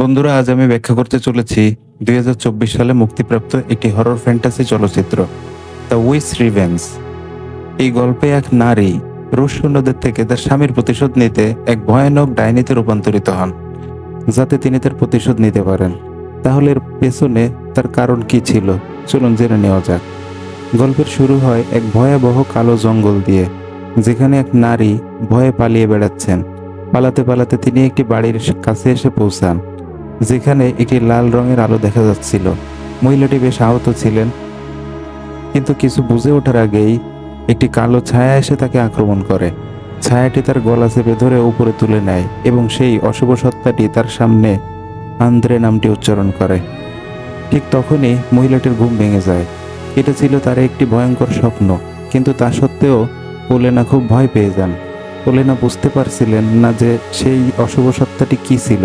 বন্ধুরা, আজ আমি ব্যাখ্যা করতে চলেছি দুই হাজার চব্বিশ সালে মুক্তিপ্রাপ্ত একটি হরর ফ্যান্টাসি চলচ্চিত্র দ্য উইস রিভেন্স এই গল্পে এক নারী রুশ সৈন্যদের থেকে তার স্বামীর প্রতিশোধ নিতে এক ভয়ানক ডাইনিতে রূপান্তরিত হন, যাতে তিনি তার প্রতিশোধ নিতে পারেন। তাহলে এর পেছনে তার কারণ কি ছিল? চলুন জেনে নেওয়া যাক। গল্পের শুরু হয় এক ভয়াবহ কালো জঙ্গল দিয়ে, যেখানে এক নারী ভয়ে পালিয়ে বেড়াচ্ছেন। পালাতে পালাতে তিনি একটি বাড়ির কাছে এসে পৌঁছান। যেখানে একটি লাল রঙের আলো দেখা যাচ্ছিল। মহিলাটি বেশ আহত ছিলেন, কিন্তু কিছু বুঝে ওঠার আগেই একটি কালো ছায়া এসে তাকে আক্রমণ করে। ছায়াটি তার গলা চেপে ধরে উপরে তুলে নেয় এবং সেই অশুভ সত্তাটি তার সামনে আন্দ্রে নামটি উচ্চারণ করে। ঠিক তখনই মহিলাটির ঘুম ভেঙে যায়। এটা ছিল তার একটি ভয়ঙ্কর স্বপ্ন, কিন্তু তা সত্ত্বেও ওলেনা খুব ভয় পেয়ে যান। ওলেনা বুঝতে পারছিলেন না যে সেই অশুভ সত্তাটি কি ছিল।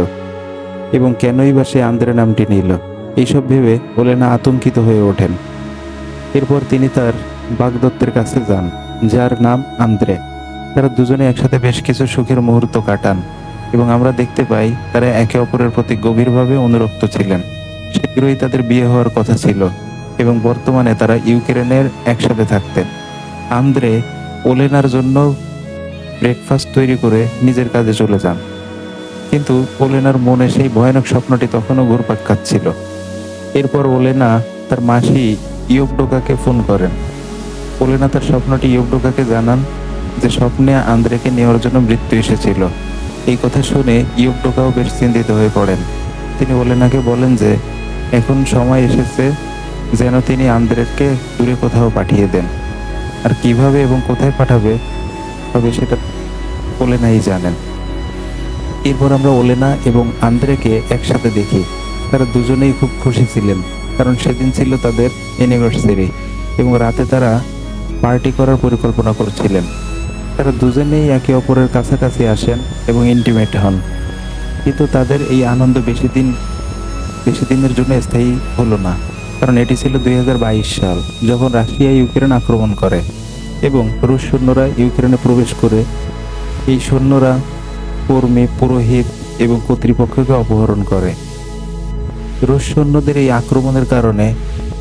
এবং কেনই বা সে আন্দ্রে নামটি নিল? এইসব ভেবে ওলেনা আতঙ্কিত হয়ে ওঠেন। এরপর তিনি তার বাগদত্তের কাছে যান, যার নাম আন্দ্রে। তারা দুজনে একসাথে বেশ কিছু সুখের মুহূর্ত কাটান এবং আমরা দেখতে পাই তারা একে অপরের প্রতি গভীরভাবে অনুরক্ত ছিলেন। শীঘ্রই তাদের বিয়ে হওয়ার কথা ছিল এবং বর্তমানে তারা ইউক্রেনের একসাথে থাকতেন। আন্দ্রে ওলেনার জন্য ব্রেকফাস্ট তৈরি করে নিজের কাজে চলে যান। কিন্তু ওলেনার মনে সেই ভয়ানক স্বপ্নটি তখনও ঘুরপাক খাচ্ছিল। এরপর ওলেনা তার মাসি ইয়োবডোকাকে ফোন করেন। ওলেনা তার স্বপ্নটি ইয়োবডোকাকে জানান যে স্বপ্নে আন্দ্রেকে নেওয়ার জন্য মৃত্যু এসেছিল। এই কথা শুনে ইয়োবডোকাও বেশ চিন্তিত হয়ে পড়েন। তিনি ওলেনাকে বলেন যে, এখন সময় এসেছে যেন তিনি আন্দ্রেকে দূরে কোথাও পাঠিয়ে দেন। আর কীভাবে এবং কোথায় পাঠাবে, তবে সেটা ওলেনাই জানেন। এরপর আমরা ওলেনা এবং আন্দ্রেকে একসাথে দেখি। তারা দুজনেই খুব খুশি ছিলেন, কারণ সেদিন ছিল তাদের অ্যানিভার্সারি এবং রাতে তারা পার্টি করার পরিকল্পনা করছিলেন। তারা দুজনেই একে অপরের কাছাকাছি আসেন এবং ইন্টিমেট হন। কিন্তু তাদের এই আনন্দ বেশি দিন, বেশি দিনের জন্য স্থায়ী হলো না, কারণ এটি ছিল দুই হাজার বাইশ সাল, যখন রাশিয়া ইউক্রেন আক্রমণ করে এবং রুশ সৈন্যরা ইউক্রেনে প্রবেশ করে। এই সৈন্যরা কর্মী, পুরোহিত এবং কর্তৃপক্ষকে অপহরণ করে। রুশ সৈন্যদের এই আক্রমণের কারণে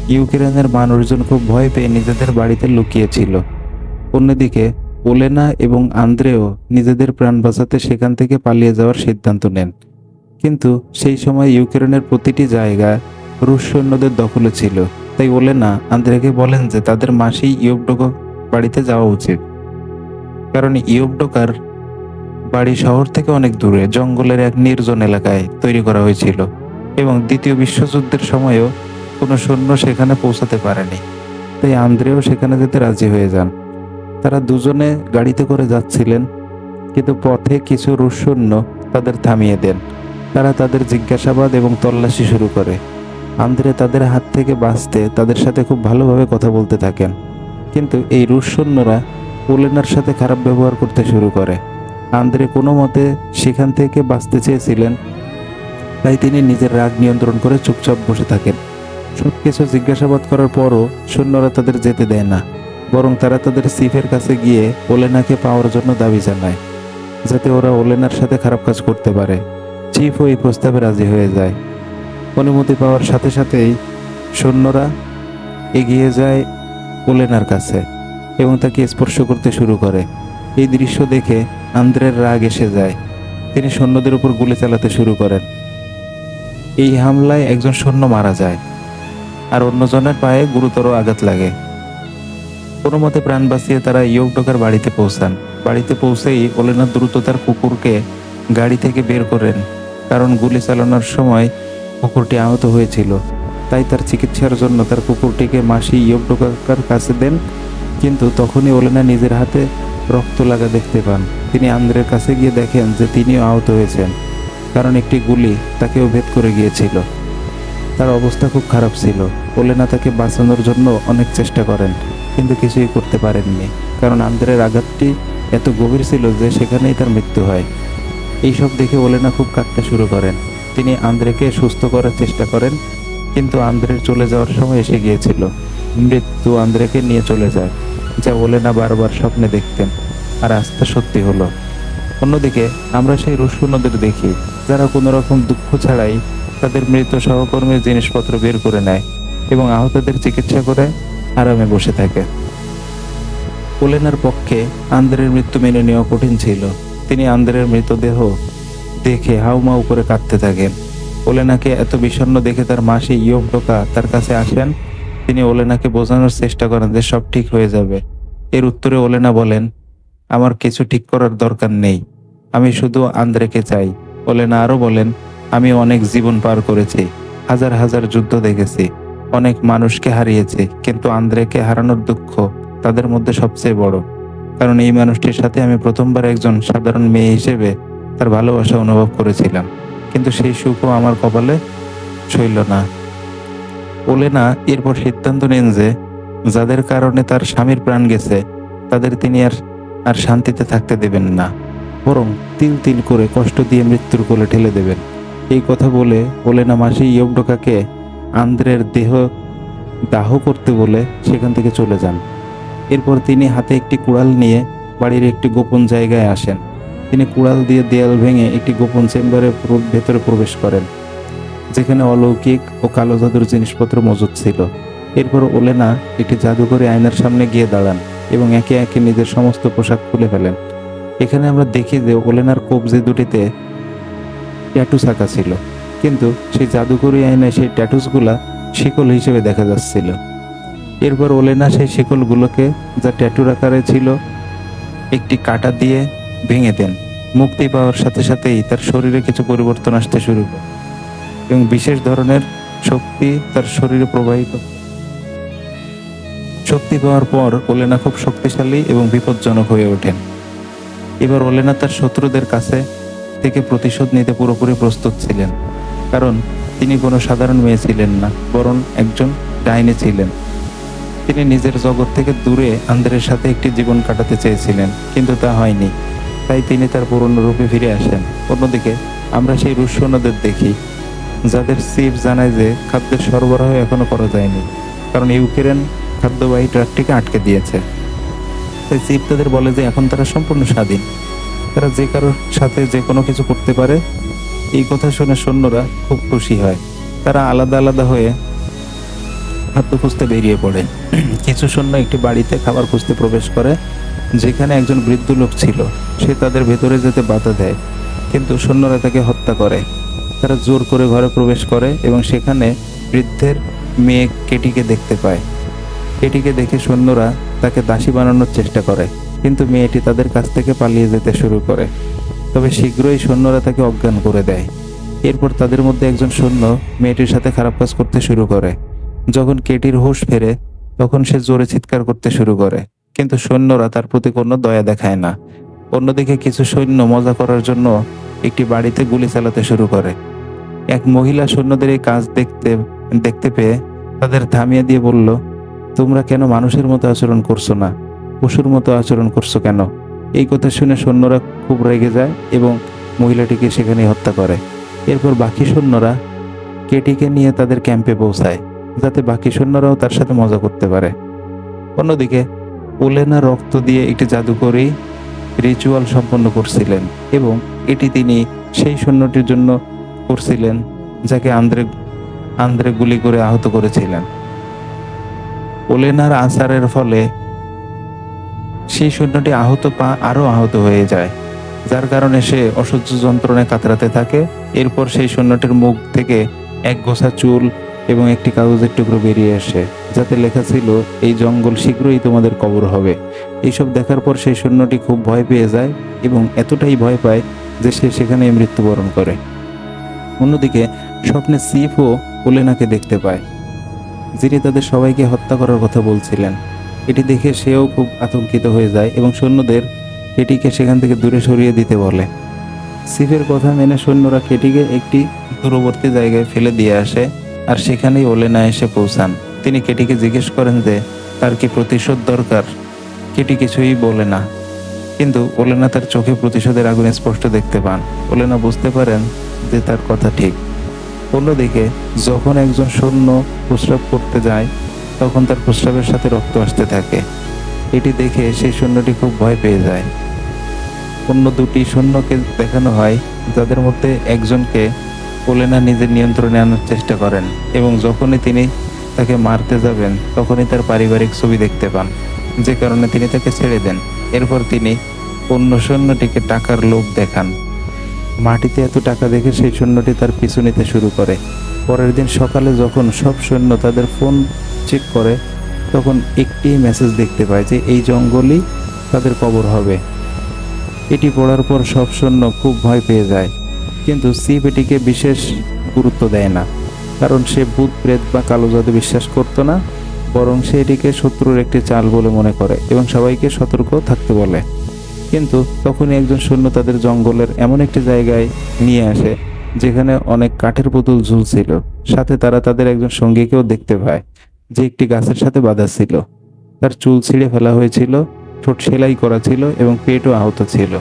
ইউক্রেনের মানুষজন খুব ভয় পেয়ে নিজেদের বাড়িতে লুকিয়েছিল। অন্যদিকে, ওলেনা এবং আন্দ্রেও নিজেদের প্রাণ বাঁচাতে সেখান থেকে পালিয়ে যাওয়ার সিদ্ধান্ত নেন। কিন্তু সেই সময় ইউক্রেনের প্রতিটি জায়গা রুশ সৈন্যদের দখলে ছিল। তাই ওলেনা আন্দ্রেকে বলেন যে তাদের মাসি ইয়োবডোকা বাড়িতে যাওয়া উচিত। কারণ ইয়োবডোকার বাড়ি শহর থেকে অনেক দূরে, জঙ্গলের এক নির্জন এলাকায় তৈরি করা হয়েছিল এবং দ্বিতীয় বিশ্বযুদ্ধের সময়ও কোনো সৈন্য সেখানে পৌঁছাতে পারেনি। তাই আন্দ্রেও সেখানে যেতে রাজি হয়ে যান। তারা দুজনে গাড়িতে করে যাচ্ছিলেন, কিন্তু পথে কিছু রুশ সৈন্য তাদের থামিয়ে দেন। তারা তাদের জিজ্ঞাসাবাদ এবং তল্লাশি শুরু করে। আন্দ্রে তাদের হাত থেকে বাঁচতে তাদের সাথে খুব ভালোভাবে কথা বলতে থাকেন। কিন্তু এই রুশ সৈন্যরা ওলেনার সাথে খারাপ ব্যবহার করতে শুরু করে। আন্দ্রে কোনো মতে সেখান থেকে বাঁচতে চেয়েছিলেন। তাই তিনি নিজের রাগ নিয়ন্ত্রণ করে চুপচাপ বসে থাকেন। সব কিছু জিজ্ঞাসাবাদ করার পরও সৈন্যরা তাদের যেতে দেয় না, বরং তারা তাদের সিফের কাছে গিয়ে ওলেনাকে পাওয়ার জন্য দাবি জানায়, যাতে ওরা ওলেনার সাথে খারাপ কাজ করতে পারে। চিফও এই প্রস্তাবে রাজি হয়ে যায়। অনুমতি পাওয়ার সাথে সাথেই সৈন্যরা এগিয়ে যায় ওলেনার কাছে এবং তাকে স্পর্শ করতে শুরু করে। এই দৃশ্য দেখে আন্দ্রের রাগ এসে যায়। তিনি সৈন্যদের উপর গুলি চালাতে শুরু করেন। এই হামলায় একজন সৈন্য মারা যায়, আর অন্যজনের পায়ে গুরুতর আঘাত লাগে। কোনো মতে প্রাণ বাঁচিয়ে তারা ইয়োগডোকার বাড়িতে পৌঁছান। বাড়িতে পৌঁছেই ওলেনা দ্রুত তার কুকুরকে গাড়ি থেকে বের করেন, কারণ গুলি চালানোর সময় কুকুরটি আহত হয়েছিল। তাই তার চিকিৎসার জন্য তার কুকুরটিকে মাসি ইয়োগডোকার কাছে দেন, কিন্তু তখনই ওলেনা নিজের হাতে রক্ত লাগা দেখতে পান। তিনি আন্দ্রের কাছে গিয়ে দেখেন যে তিনিও আহত হয়েছেন, কারণ একটি গুলি তাকেও ভেদ করে গিয়েছিল। তার অবস্থা খুব খারাপ ছিল। ওলেনা তাকে বাঁচানোর জন্য অনেক চেষ্টা করেন, কিন্তু কিছুই করতে পারেননি, কারণ আন্দ্রের আঘাতটি এত গভীর ছিল যে সেখানেই তার মৃত্যু হয়। এইসব দেখে ওলেনা খুব কাটতে শুরু করেন। তিনি আন্দ্রেকে সুস্থ করার চেষ্টা করেন, কিন্তু আন্দ্রের চলে যাওয়ার সময় এসে গিয়েছিল। মৃত্যু আন্দ্রেকে নিয়ে চলে যায়। যা ওলেনা বারবার স্বপ্নে দেখতেন, আর আস্থা সত্যি হলো। অন্যদিকে, আমরা সেই রুশূন্যদের দেখি, যারা কোনো রকম দুঃখ ছাড়াই তাদের মৃত সহকর্মীর জিনিসপত্র বের করে নেয় এবং আহতদের চিকিৎসা করে আরামে বসে থাকে। ওলেনার পক্ষে আন্দ্রের মৃত্যু মেনে নেওয়া কঠিন ছিল। তিনি আন্দ্রের মৃতদেহ দেখে হাউমাউ করে কাঁদতে থাকেন। ওলেনাকে এত বিষণ্ণ দেখে তার মাসি ইয়োভডোকা তার কাছে আসেন তিনি ওলেনাকে বোঝানোর চেষ্টা করেন যে সব ঠিক হয়ে যাবে। এর উত্তরে ওলেনা বলেন, আমার কিছু ঠিক করার দরকার নেই। আমি শুধু আন্দ্রেকে চাই। ওলেনা আরও বলেন, আমি অনেক জীবন পার করেছি, হাজার হাজার যুদ্ধ দেখেছি, অনেক মানুষকে হারিয়েছি, কিন্তু আন্দ্রেকে হারানোর দুঃখ তাদের মধ্যে সবচেয়ে বড়। কারণ এই মানুষটির সাথে আমি প্রথমবার একজন সাধারণ মেয়ে হিসেবে তার ভালোবাসা অনুভব করেছিলাম। কিন্তু সেই সুখও আমার কপালে ছইল না। ওলেনা এরপর সিদ্ধান্ত নেন যে যাদের কারণে তার স্বামীর প্রাণ গেছে, তাদের তিনি আর আর শান্তিতে থাকতে দেবেন না। বরং তিল তিল করে কষ্ট দিয়ে মৃত্যুর কোলে ঠেলে দেবেন। এই কথা বলে ওলেনা মাসি ইয়বডোকাকে আন্দ্রের দেহ দাহ করতে বলে সেখান থেকে চলে যান। এরপর তিনি হাতে একটি কুড়াল নিয়ে বাড়ির একটি গোপন জায়গায় আসেন। তিনি কুড়াল দিয়ে দেয়াল ভেঙে একটি গোপন চেম্বারের ভেতরে প্রবেশ করেন। যেখানে অলৌকিক ও কালো জাদুর জিনিসপত্র মজুদ ছিল। এরপর ওলেনা একটি জাদুঘরে আয়নার সামনে গিয়ে দাঁড়ান এবং একে একে নিজের সমস্ত পোশাক খুলে ফেলেন। এখানে আমরা দেখি যে ওলেনার কবজি দুটিতে ট্যাটুস আঁকা ছিল, কিন্তু সেই জাদুকরি আয়নায় সেই ট্যাটুসগুলা শিকল হিসেবে দেখা যাচ্ছিল। এরপর ওলেনা সেই শিকলগুলোকে যা ট্যাটুর আকারে ছিল, একটি কাটা দিয়ে ভেঙে দেন। মুক্তি পাওয়ার সাথে সাথেই তার শরীরে কিছু পরিবর্তন আসতে শুরু করে। এবং বিশেষ ধরনের শক্তি তার শরীরে প্রবাহিত। শক্তি পাওয়ার পর ওলেনা খুব শক্তিশালী এবং বিপজ্জনক হয়ে ওঠেন। এবার ওলেনা তার শত্রুদের কাছে থেকে প্রতিশোধ নিতে পুরোপুরি প্রস্তুত ছিলেন, কারণ তিনি কোনো সাধারণ মেয়ে ছিলেন না, বরং একজন ডাইনি ছিলেন। তিনি নিজের জগৎ থেকে দূরে আন্দ্রের সাথে একটি জীবন কাটাতে চেয়েছিলেন, কিন্তু তা হয়নি। তাই তিনি তার পুরনো রূপে ফিরে আসেন। অন্যদিকে আমরা সেই রুশোনাদের দেখি। যাদের চিফ জানায় যে খাদ্যের সরবরাহ এখনও করা যায়নি, কারণ ইউক্রেন খাদ্যবাহী ট্রাকটিকে আটকে দিয়েছে। তাই চিফ তাদের বলে যে এখন তারা সম্পূর্ণ স্বাধীন। তারা যে কারোর সাথে যে কোনো কিছু করতে পারে, এই কথা শুনে সৈন্যরা খুব খুশি হয়। তারা আলাদা আলাদা হয়ে খাদ্য খুঁজতে বেরিয়ে পড়ে। কিছু সৈন্য একটি বাড়িতে খাবার খুঁজতে প্রবেশ করে, যেখানে একজন বৃদ্ধ লোক ছিল। সে তাদের ভেতরে যেতে বাধা দেয়, কিন্তু সৈন্যরা তাকে হত্যা করে। তারা জোর করে ঘরে প্রবেশ করে এবং সেখানে বৃদ্ধের মেয়ে কেটিকে দেখতে পায়। কেটিকে দেখে সৈন্যরা তাকে দাসী বানানোর চেষ্টা করে, কিন্তু মেয়েটি তাদের কাছ থেকে পালিয়ে যেতে শুরু করে। তবে শীঘ্রই সৈন্যরা তাকে অজ্ঞান করে দেয়। এরপর তাদের মধ্যে একজন সৈন্য মেয়েটির সাথে খারাপ কাজ করতে শুরু করে। যখন কেটির হুঁশ ফেরে, তখন সে জোরে চিৎকার করতে শুরু করে, কিন্তু সৈন্যরা তার প্রতি কোনো দয়া দেখায় না। অন্যদিকে কিছু সৈন্য মজা করার জন্য একটি বাড়িতে গুলি চালাতে শুরু করে। এক মহিলা সৈন্যদের এই কাজ দেখতে দেখতে পেয়ে তাদের থামিয়ে দিয়ে বলল, তোমরা কেন মানুষের মতো আচরণ করছ না? পশুর মতো আচরণ করছ কেন? এই কথা শুনে সৈন্যরা খুব রেগে যায় এবং মহিলাটিকে সেখানে হত্যা করে। এরপর বাকি সৈন্যরা কেটিকে নিয়ে তাদের ক্যাম্পে পৌঁছায়, যাতে বাকি সৈন্যরাও তার সাথে মজা করতে পারে। অন্যদিকে ওলেনা রক্ত দিয়ে একটি জাদুকরী রিচুয়াল সম্পন্ন করছিলেন এবং এটি তিনি সেই সৈন্যটির জন্য করছিলেন, যাকে আন্দ্রে আন্দ্রে গুলি করে আহত করেছিলেন। ওলেনার আচারের ফলে সেই সৈন্যটি আহত পা আরও আহত হয়ে যায়। যার কারণে সে অসহ্য যন্ত্রণায় কাতরাতে থাকে। এরপর সেই সৈন্যটির মুখ থেকে এক গোছা চুল এবং একটি কাগজের টুকরো বেরিয়ে আসে। যাতে লেখা ছিল, এই জঙ্গল শীঘ্রই তোমাদের কবর হবে। এইসব দেখার পর সেই সৈন্যটি খুব ভয় পেয়ে যায় এবং এতটাই ভয় পায় যে সে সেখানে মৃত্যুবরণ করে। অন্যদিকে স্বপ্নে সিফও ওলেনাকে দেখতে পায়, যিনি তাদের সবাইকে হত্যা করার কথা বলছিলেন। এটি দেখে সেও খুব আতঙ্কিত হয়ে যায় এবং সৈন্যদের কেটিকে সেখান থেকে দূরে সরিয়ে দিতে বলে। সিফের কথা মেনে সৈন্যরা কেটিকে একটি দূরবর্তী জায়গায় ফেলে দিয়ে আসে আর সেখানেই ওলেনা এসে পৌঁছান। তিনি কেটিকে জিজ্ঞেস করেন যে, তার কি প্রতিশোধ দরকার? কেটি কিছুই বলে না। কিন্তু ওলেনা তার চোখে প্রতিশোধের আগুন স্পষ্ট দেখতে পান। ওলেনা বুঝতে পারেন যে তার কথা ঠিক। অন্যদিকে, যখন একজন সৈন্য প্রস্রাব করতে যায়, তখন তার প্রস্রাবের সাথে রক্ত আসতে থাকে। এটি দেখে সেই সৈন্যটি খুব ভয় পেয়ে যায়। অন্য দুটি সৈন্যকে দেখানো হয়, যাদের মধ্যে একজনকে ওলেনা নিজের নিয়ন্ত্রণে আনার চেষ্টা করেন এবং যখনই তিনি তাকে মারতে যাবেন, তখনই তার পারিবারিক ছবি দেখতে পান, যে কারণে তিনি তাকে ছেড়ে দেন। এরপর তিনি অন্য সৈন্যটিকে টাকার লোভ দেখান। মাটিতে এত টাকা দেখে সেই সৈন্যটি তার পিছু নিতে শুরু করে। পরের দিন সকালে যখন সব সৈন্য তাদের ফোন চেক করে, তখন একটি মেসেজ দেখতে পায় যে, এই জঙ্গলই তাদের কবর হবে। এটি পড়ার পর সব সৈন্য খুব ভয় পেয়ে যায়। কিন্তু সিপ এটিকে বিশেষ গুরুত্ব দেয় না, কারণ সে ভূত, প্রেত বা কালো জাদু বিশ্বাস করতো না, বরং সে এটিকে শত্রুর একটি চাল বলে মনে করে এবং সবাইকে সতর্ক থাকতে বলে। কিন্তু তখনই একজন সৈন্য তাদের জঙ্গলের এমন একটি জায়গায় নিয়ে আসে, যেখানে অনেক কাঠের পুতুল ঝুলছিল। সাথে তারা তাদের একজন সঙ্গীকেও দেখতে পায়, যে একটি গাছের সাথে বাঁধা ছিল। তার চুল ছিঁড়ে ফেলা হয়েছিল, ঠোঁট সেলাই করা ছিল এবং পেটও আহত ছিল।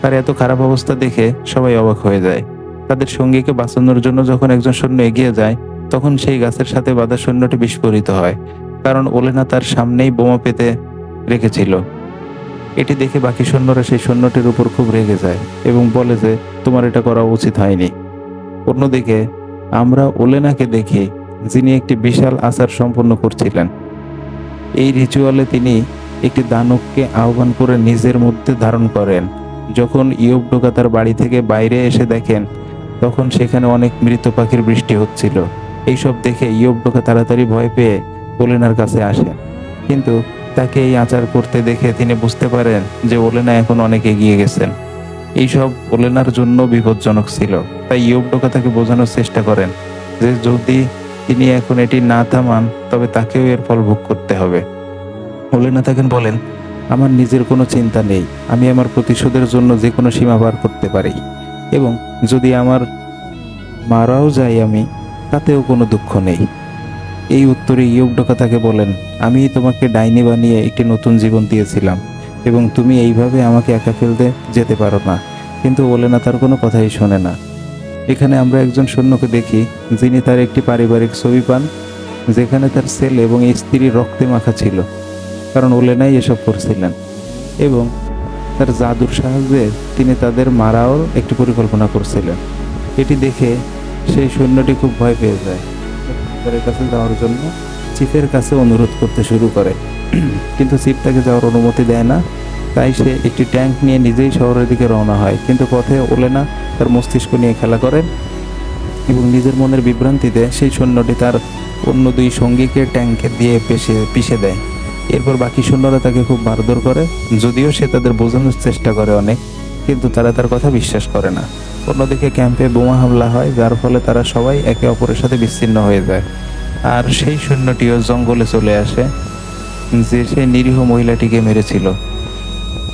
তার এত খারাপ অবস্থা দেখে সবাই অবাক হয়ে যায়। তাদের সঙ্গীকে বাঁচানোর জন্য যখন একজন সৈন্য এগিয়ে যায়, তখন সেই গাছের সাথে বাঁধা সৈন্যটি বিস্ফোরিত হয়, কারণ ওলেনা তার সামনেই বোমা পেতে রেখেছিল। এটি দেখে বাকি সৈন্যরা সেই সৈন্যটির উপর খুব রেগে যায় এবং বলে যে, তোমার এটা করা উচিত হয়নি। অন্যদিকে, আমরা ওলেনাকে দেখি, যিনি একটি বিশাল আচার সম্পন্ন করছিলেন। এই রিচুয়ালে তিনি একটি দানবকে আহ্বান করে নিজের মধ্যে ধারণ করেন। যখন ইয়ব ডোকা তার বাড়ি থেকে বাইরে এসে দেখেন, তখন সেখানে অনেক মৃত পাখির বৃষ্টি হচ্ছিল। এইসব দেখে ইয়ব ডোকা তাড়াতাড়ি ভয় পেয়ে ওলেনার কাছে আসেন। কিন্তু তাকে এই আচার করতে দেখে তিনি বুঝতে পারেন যে ওলেনা এখন অনেক এগিয়ে গেছেন। এইসব ওলেনার জন্য বিপজ্জনক ছিল। তাই ইয়ব ডোকা তাকে বোঝানোর চেষ্টা করেন যে যদি তিনি এখন এটি না থামান, তবে তাকেও এর ফল ভোগ করতে হবে। ওলেনা তাকে বলেন, আমার নিজের কোনো চিন্তা নেই। আমি আমার প্রতিশোধের জন্য যে কোনো সীমা পার করতে পারি। এবং যদি আমার মারাও যাই আমি, তাতেও কোনো দুঃখ নেই। এই উত্তরে ইয়বডোকা তাকে বলেন, আমি তোমাকে ডাইনি বানিয়ে একটি নতুন জীবন দিয়েছিলাম এবং তুমি এইভাবে আমাকে একা ফেলতে যেতে পারো না। কিন্তু বলে, না, তার কোনো কথাই শোনে না। এখানে আমরা একজন সৈন্যকে দেখি, যিনি তার একটি পারিবারিক ছবি পান, যেখানে তার ছেলে এবং স্ত্রীর রক্তে মাখা ছিল, কারণ ওলেনাই এসব করছিলেন। এবং তার জাদুর সাহায্যে তিনি তাদের মারাও একটি পরিকল্পনা করছিলেন। এটি দেখে সেই সৈন্যটি খুব ভয় পেয়ে যায়। তাদের কাছে যাওয়ার জন্য চিফের কাছে অনুরোধ করতে শুরু করে। কিন্তু চিফ তাকে যাওয়ার অনুমতি দেয় না। তাই সে একটি ট্যাঙ্ক নিয়ে নিজেই শহরের দিকে রওনা হয়। কিন্তু পথে ওলেনা তার মস্তিষ্ক নিয়ে খেলা করেন এবং নিজের মনের বিভ্রান্তিতে সেই সৈন্যটি তার অন্য দুই সঙ্গীকে ট্যাঙ্কে দিয়ে পেশে, পিষে দেয়। এরপর বাকি সৈন্যরা তাকে খুব মারধর করে। যদিও সে তাদের বোঝানোর চেষ্টা করে অনেক। কিন্তু তারা তার কথা বিশ্বাস করে না। অন্যদিকে ক্যাম্পে বোমা হামলা হয়, যার ফলে তারা সবাই একে অপরের সাথে বিচ্ছিন্ন হয়ে যায়। আর সেই সৈন্যটিও জঙ্গলে চলে আসে, যে সেই নিরীহ মহিলাটিকে মেরেছিল।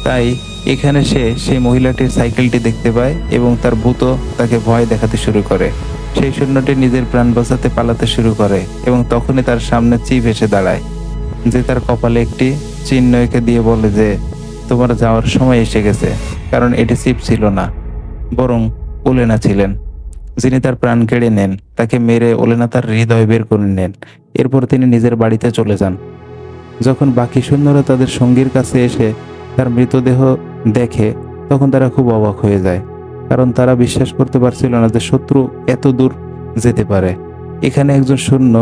তাই এখানে সে সেই মহিলাটির সাইকেলটি দেখতে পায় এবং তার ভূত তাকে ভয় দেখাতে শুরু করে। সেই সৈন্যটি নিজের প্রাণ বাঁচাতে পালাতে শুরু করে এবং তখনই তার সামনে চিপ এসে দাঁড়ায়, যে তার কপালে একটি চিহ্ন এঁকে দিয়ে বলে যে তোমার যাওয়ার সময় এসে গেছে, কারণ এটি চিপ ছিল না, বরং ওলেনা ছিলেন। যিনি তার প্রাণ কেড়ে নেন, তাকে মেরে ওলেনা তার হৃদয় বের করে নেন। এরপর তিনি নিজের বাড়িতে চলে যান। যখন বাকি সৈন্যরা তাদের সঙ্গীর কাছে এসে তার মৃতদেহ দেখে, তখন তারা খুব অবাক হয়ে যায়, কারণ তারা বিশ্বাস করতে পারছিল না যে শত্রু এত দূর যেতে পারে। এখানে একজন সৈন্য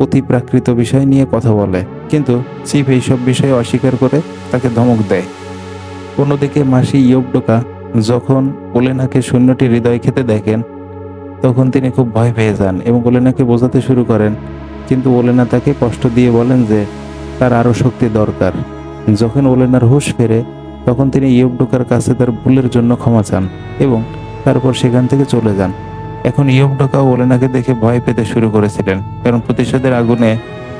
অতি প্রাকৃত বিষয় নিয়ে কথা বলে। কিন্তু চিফ এইসব বিষয়ে অস্বীকার করে তাকে ধমক দেয়। অন্যদিকে মাসি ইয়োগডোকা যখন ওলেনাকে শূন্যটি হৃদয় খেতে দেখেন, তখন তিনি খুব ভয় পেয়ে যান এবং ওলেনাকে বোঝাতে শুরু করেন। কিন্তু ওলেনা তাকে কষ্ট দিয়ে বলেন যে, তার আরও শক্তি দরকার। যখন ওলেনার হুশ ফেরে, তখন তিনি ইয়োগডোকার কাছে তার ভুলের জন্য ক্ষমা চান এবং তারপর সেখান থেকে চলে যান। এখন ইয়োগডোকা ওলেনাকে দেখে ভয় পেতে শুরু করেছিলেন, কারণ প্রতিশোধের আগুনে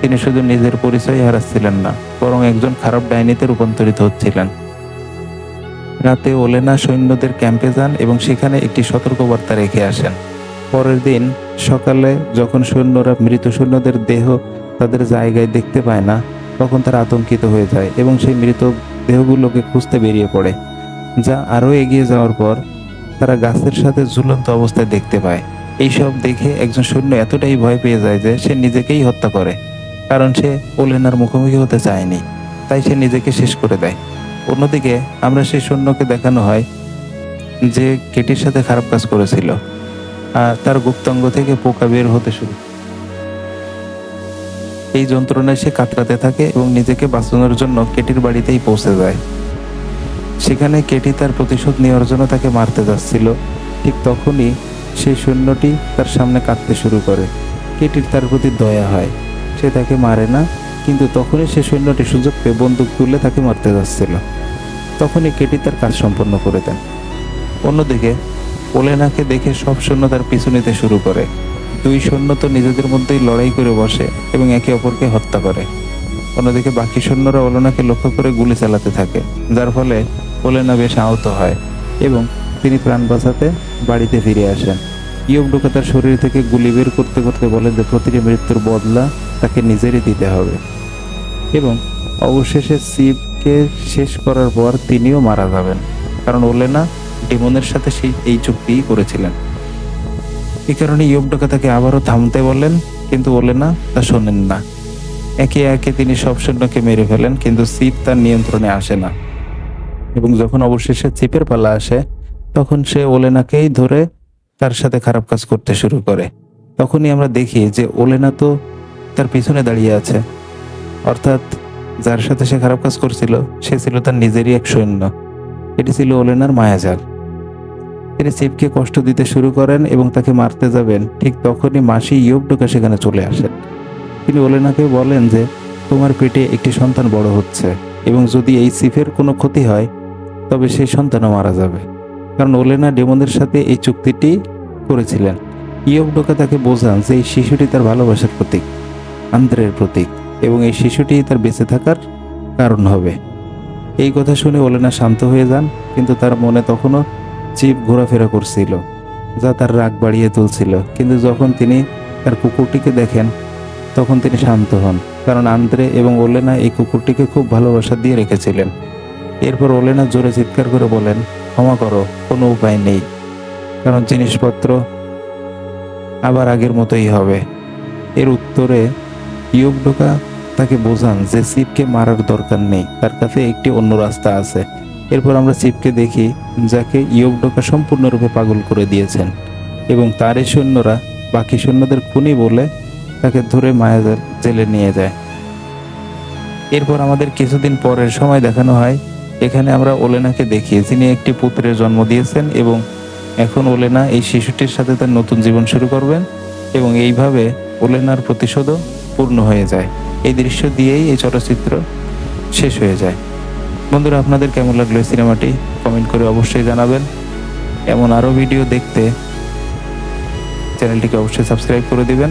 তিনি শুধু নিজের পরিচয় হারাচ্ছিলেন না, বরং একজন খারাপ ডাইনিতে রূপান্তরিত হচ্ছিলেন। রাতে ওলেনা সৈন্যদের ক্যাম্পে যান এবং সেখানে একটি সতর্কবার্তা রেখে আসেন। পরের দিন সকালে যখন সৈন্যরা মৃত সৈন্যদের দেহ তাদের জায়গায় দেখতে পায় না, তখন তারা আতঙ্কিত হয়ে যায় এবং সেই মৃত দেহগুলোকে খুঁজতে বেরিয়ে পড়ে, যা আরও এগিয়ে যাওয়ার পর তারা গাছের সাথে ঝুলন্ত অবস্থায় দেখতে পায়। এইসব দেখে একজন সৈন্য এতটাই ভয় পেয়ে যায় যে সে নিজেকেই হত্যা করে, কারণ সে ওলেনার মুখোমুখি হতে চায়নি। তাই সে নিজেকে শেষ করে দেয়। অন্যদিকে আমরা সেই সৈন্যকে দেখানো হয় যে কেটির সাথে খারাপ কাজ করেছিল আর তার গুপ্তাঙ্গ থেকে পোকা বের হতে শুরু এই যন্ত্রণায় সে কাতরাতে থাকে এবং নিজেকে বাঁচানোর জন্য কেটির বাড়িতেই পৌঁছে যায়। সেখানে কেটি তার প্রতিশোধ নেওয়ার জন্য তাকে মারতে যাচ্ছিল। ঠিক তখনই সেই সৈন্যটি তার সামনে কাঁদতে শুরু করে। কেটির তার প্রতি দয়া হয়। সে তাকে মারে না, কিন্তু তখনই সে সৈন্যটি সুযোগ পেয়ে বন্দুক তুলে তাকে মারতে যাচ্ছিল। তখনই কেটি তার কাজ সম্পন্ন করে দেন। অন্যদিকে, ওলেনাকে দেখে সব সৈন্য তার পিছু নিতে শুরু করে। দুই সৈন্য তো নিজেদের মধ্যেই লড়াই করে বসে এবং একে অপরকে হত্যা করে। অন্যদিকে বাকি সৈন্যরা ওলেনাকে লক্ষ্য করে গুলি চালাতে থাকে, যার ফলে ওলেনা বেশ আহত হয় এবং তিনি প্রাণ বাঁচাতে বাড়িতে ফিরে আসেন। ইয়ব ডোকা তার শরীর থেকে গুলি বের করতে করতে বলে যে, প্রতিটি মৃত্যুর বদলা তাকে নিজেরই দিতে হবে। এবং অবশেষে শিবকে শেষ করার পর তিনিও মারা যাবেন, কারণ ওলেনা ডেমনের সাথে সেই, এই চুক্তিই করেছিলেন। এই কারণে ইয়ব ইয়বডোকা তাকে আবারও থামতে বলেন কিন্তু ওলেনা তা শোনেন না। একে একে তিনি সব সৈন্যকে মেরে ফেলেন, কিন্তু শিব তার নিয়ন্ত্রণে আসে না। এবং যখন অবশেষে চিপের পালা আসে, তখন সে ওলেনাকেই ধরে তার সাথে খারাপ কাজ করতে শুরু করে। তখনই আমরা দেখি যে ওলেনা তো তার পিছনে দাঁড়িয়ে আছে। অর্থাৎ যার সাথে সে খারাপ কাজ করছিল, সে ছিল তার নিজেরই এক সৈন্য। এটি ছিল ওলেনার মায়াজাল। তিনি শিবকে কষ্ট দিতে শুরু করেন এবং তাকে মারতে যাবেন। ঠিক তখনই মাসি ইয়োগডোকা সেখানে চলে আসেন। তিনি ওলেনাকে বলেন যে, তোমার পেটে একটি সন্তান বড় হচ্ছে এবং যদি এই সিফের কোনো ক্ষতি হয়, তবে সেই সন্তানও মারা যাবে। কারণ ওলেনা ডেমনের সাথে এই চুক্তিটি করেছিলেন। ইয়োগডোকা তাকে বোঝান যে, এই শিশুটি তার ভালোবাসার প্রতীক, আন্দ্রের প্রতীক এবং এই শিশুটি তার বেঁচে থাকার কারণ হবে। এই কথা শুনে ওলেনা শান্ত হয়ে যান, কিন্তু তার মনে তখনও চিপ ঘোরাফেরা করছিল, যা তার রাগ বাড়িয়ে তুলছিল। কিন্তু যখন তিনি তার কুকুরটিকে দেখেন তখন তিনি শান্ত হন, কারণ আন্দ্রে এবং ওলেনা এই কুকুরটিকে খুব ভালোবাসা দিয়ে রেখেছিলেন। এরপর ওলেনা জোরে চিৎকার করে বলেন, ক্ষমা করো, কোনো উপায় নেই। কারণ জিনিসপত্র আবার আগের মতোই হবে। এর উত্তরে ইয়োগডোকা তাকে বোঝান যে শিবকে মারার দরকার নেই, তার কাছে একটি অন্য রাস্তা আছে। এরপর আমরা শিবকে দেখি, যাকে ইয়োগডোকা সম্পূর্ণরূপে পাগল করে দিয়েছেন। এবং তারই সৈন্যরা বাকি সৈন্যদের খুনি বলে তাকে ধরে মায়া জেলে নিয়ে যায়। এরপর আমাদের কিছুদিন পরের সময় দেখানো হয়, এখানে আমরা ওলেনাকে দেখি। যিনি একটি পুত্রের জন্ম দিয়েছেন এবং এখন ওলেনা এই শিশুটির সাথে তার নতুন জীবন শুরু করবেন এবং এইভাবে ওলেনার প্রতিশোধও পূর্ণ হয়ে যায়। এই দৃশ্য দিয়েই এই চলচ্চিত্র শেষ হয়ে যায়। বন্ধুরা, আপনাদের কেমন লাগল সিনেমাটি? কমেন্ট করে অবশ্যই জানাবেন। এমন আরও ভিডিও দেখতে চ্যানেলটিকে অবশ্যই সাবস্ক্রাইব করে দিবেন।